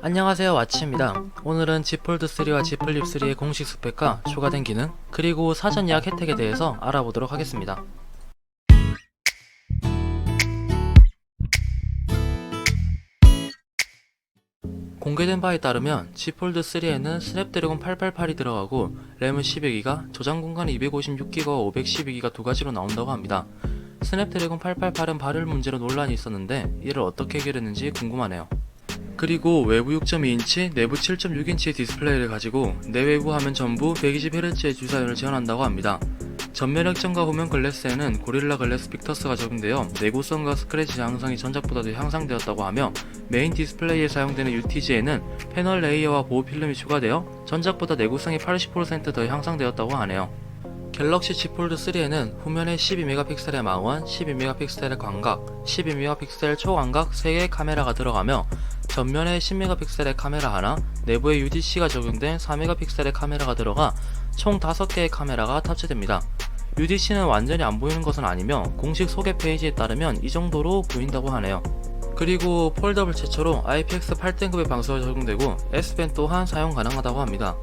안녕하세요 와치입니다. 오늘은 Z 폴드 3와 Z 플립 3의 공식 스펙과 추가된 기능 그리고 사전 예약 혜택에 대해서 알아보도록 하겠습니다. 공개된 바에 따르면 Z 폴드 3에는 스냅드래곤 888이 들어가고 램은 12기가, 저장 공간이 256기가와 512기가 두 가지로 나온다고 합니다. 스냅드래곤 888은 발열 문제로 논란이 있었는데 이를 어떻게 해결했는지 궁금하네요. 그리고 외부 6.2인치, 내부 7.6인치의 디스플레이를 가지고 내외부 화면 전부 120Hz의 주사율을 지원한다고 합니다. 전면 액정과 후면 글래스에는 고릴라 글래스 빅터스가 적용되어 내구성과 스크래치 양상이 전작보다 더 향상되었다고 하며 메인 디스플레이에 사용되는 UTG에는 패널 레이어와 보호 필름이 추가되어 전작보다 내구성이 80%더 향상되었다고 하네요. 갤럭시 Z 폴드 3에는 후면에 12메가픽셀의 망원, 12메가픽셀의 광각, 12메가픽셀 초광각 3개의 카메라가 들어가며 전면에 10메가픽셀의 카메라 하나, 내부에 UDC가 적용된 4메가픽셀의 카메라가 들어가 총 5개의 카메라가 탑재됩니다. UDC는 완전히 안 보이는 것은 아니며 공식 소개 페이지에 따르면 이 정도로 보인다고 하네요. 그리고 폴더블 최초로 IPX 8등급의 방수가 적용되고 S펜 또한 사용 가능하다고 합니다.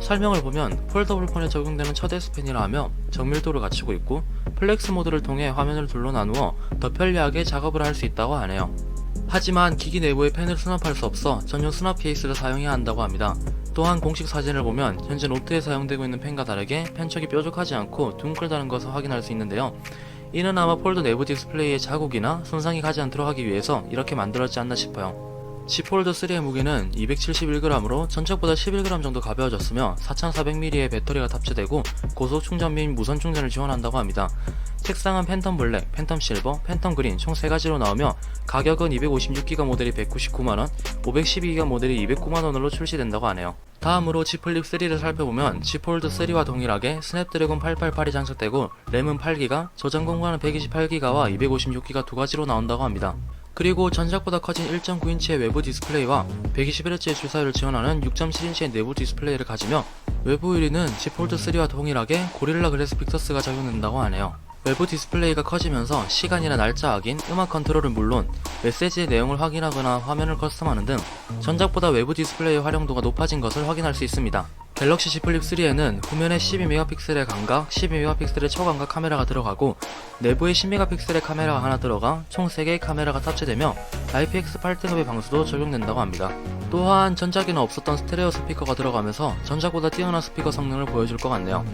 설명을 보면 폴더블 폰에 적용되는 첫 S펜이라 하며 정밀도를 갖추고 있고 플렉스 모드를 통해 화면을 둘로 나누어 더 편리하게 작업을 할 수 있다고 하네요. 하지만 기기 내부에 펜을 수납할 수 없어 전용 수납 케이스를 사용해야 한다고 합니다. 또한 공식 사진을 보면 현재 노트에 사용되고 있는 펜과 다르게 펜척이 뾰족하지 않고 둥글다는 것을 확인할 수 있는데요. 이는 아마 폴더 내부 디스플레이에 자국이나 손상이 가지 않도록 하기 위해서 이렇게 만들었지 않나 싶어요. Z 폴드 3의 무게는 271g으로 전작보다 11g 정도 가벼워졌으며 4400mAh의 배터리가 탑재되고 고속 충전 및 무선 충전을 지원한다고 합니다. 색상은 팬텀 블랙, 팬텀 실버, 팬텀 그린 총 3가지로 나오며 가격은 256기가 모델이 199만원, 512기가 모델이 209만원으로 출시된다고 하네요. 다음으로 Z 플립 3를 살펴보면 Z 폴드 3와 동일하게 스냅드래곤 888이 장착되고 램은 8기가, 저장 공간은 128기가와 256기가 두 가지로 나온다고 합니다. 그리고 전작보다 커진 1.9인치의 외부 디스플레이와 120Hz의 주사율을 지원하는 6.7인치의 내부 디스플레이를 가지며 외부 유리는 Z 폴드 3와 동일하게 고릴라 글래스 픽터스가 적용된다고 하네요. 외부 디스플레이가 커지면서 시간이나 날짜 확인, 음악 컨트롤은 물론 메시지의 내용을 확인하거나 화면을 커스텀하는 등 전작보다 외부 디스플레이의 활용도가 높아진 것을 확인할 수 있습니다. 갤럭시 Z 플립 3에는 후면에 12메가픽셀의 광각, 12메가픽셀의 초광각 카메라가 들어가고 내부에 10메가픽셀의 카메라가 하나 들어가 총 3개의 카메라가 탑재되며 IPX 8 등급의 방수도 적용된다고 합니다. 또한 전작에는 없었던 스테레오 스피커가 들어가면서 전작보다 뛰어난 스피커 성능을 보여줄 것 같네요.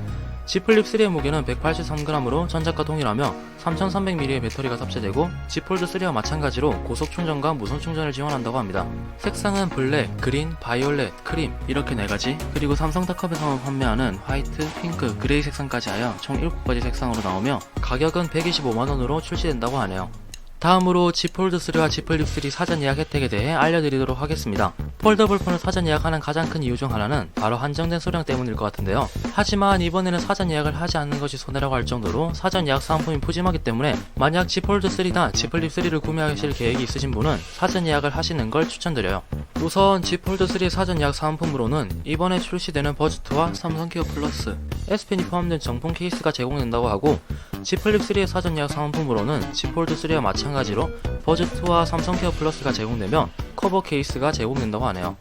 Z 플립 3의 무게는 183g으로 전작과 동일하며 3300mAh의 배터리가 탑재되고 Z 폴드 3와 마찬가지로 고속 충전과 무선 충전을 지원한다고 합니다. 색상은 블랙, 그린, 바이올렛, 크림 이렇게 4가지 그리고 삼성닷컴에서만 판매하는 화이트, 핑크, 그레이 색상까지 하여 총 7가지 색상으로 나오며 가격은 125만원으로 출시된다고 하네요. 다음으로 Z 폴드 3와 Z 플립 3 사전 예약 혜택에 대해 알려드리도록 하겠습니다. 폴더블 폰을 사전 예약하는 가장 큰 이유 중 하나는 바로 한정된 수량 때문일 것 같은데요. 하지만 이번에는 사전 예약을 하지 않는 것이 손해라고 할 정도로 사전 예약 사은품이 푸짐하기 때문에 만약 Z 폴드 3나 Z 플립 3를 구매하실 계획이 있으신 분은 사전 예약을 하시는 걸 추천드려요. 우선 Z 폴드 3 사전 예약 사은품으로는 이번에 출시되는 버즈2와 삼성 케어 플러스, S펜이 포함된 정품 케이스가 제공된다고 하고 Z 플립 3의 사전 예약 사은품으로는 Z 폴드 3와 마찬가지로 버즈2와 삼성 케어 플러스가 제공되며 커버 케이스가 제공된다고 하네요.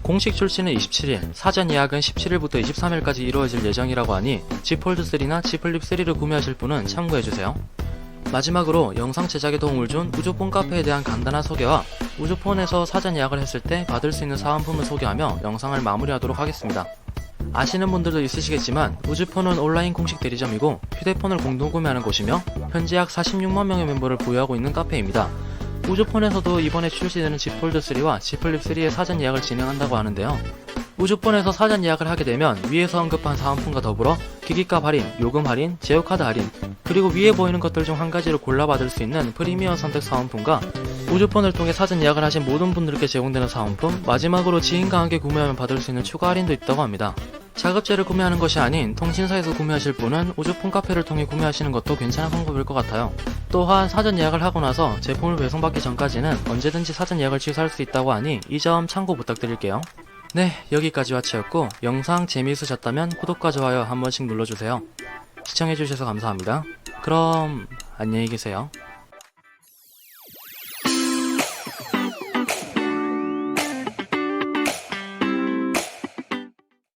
공식 출시는 27일, 사전 예약은 17일부터 23일까지 이루어질 예정이라고 하니 Z 폴드 3나 Z 플립 3를 구매하실 분은 참고해주세요. 마지막으로 영상 제작에 도움을 준 우주폰 카페에 대한 간단한 소개와 우주폰에서 사전 예약을 했을 때 받을 수 있는 사은품을 소개하며 영상을 마무리하도록 하겠습니다. 아시는 분들도 있으시겠지만 우주폰은 온라인 공식 대리점이고 휴대폰을 공동 구매하는 곳이며 현재 약 46만 명의 멤버를 보유하고 있는 카페입니다. 우주폰에서도 이번에 출시되는 Z 폴드 3와 Z 플립 3의 사전 예약을 진행한다고 하는데요. 우주폰에서 사전 예약을 하게 되면 위에서 언급한 사은품과 더불어 기기값 할인, 요금 할인, 제휴카드 할인, 그리고 위에 보이는 것들 중 한 가지를 골라받을 수 있는 프리미엄 선택 사은품과 우주폰을 통해 사전 예약을 하신 모든 분들께 제공되는 사은품, 마지막으로 지인과 함께 구매하면 받을 수 있는 추가 할인도 있다고 합니다. 자급제를 구매하는 것이 아닌 통신사에서 구매하실 분은 우주 폰 카페를 통해 구매하시는 것도 괜찮은 방법일 것 같아요. 또한 사전 예약을 하고 나서 제품을 배송받기 전까지는 언제든지 사전 예약을 취소할 수 있다고 하니 이 점 참고 부탁드릴게요. 네, 여기까지 와치였고 영상 재미있으셨다면 구독과 좋아요 한 번씩 눌러주세요. 시청해주셔서 감사합니다. 그럼 안녕히 계세요.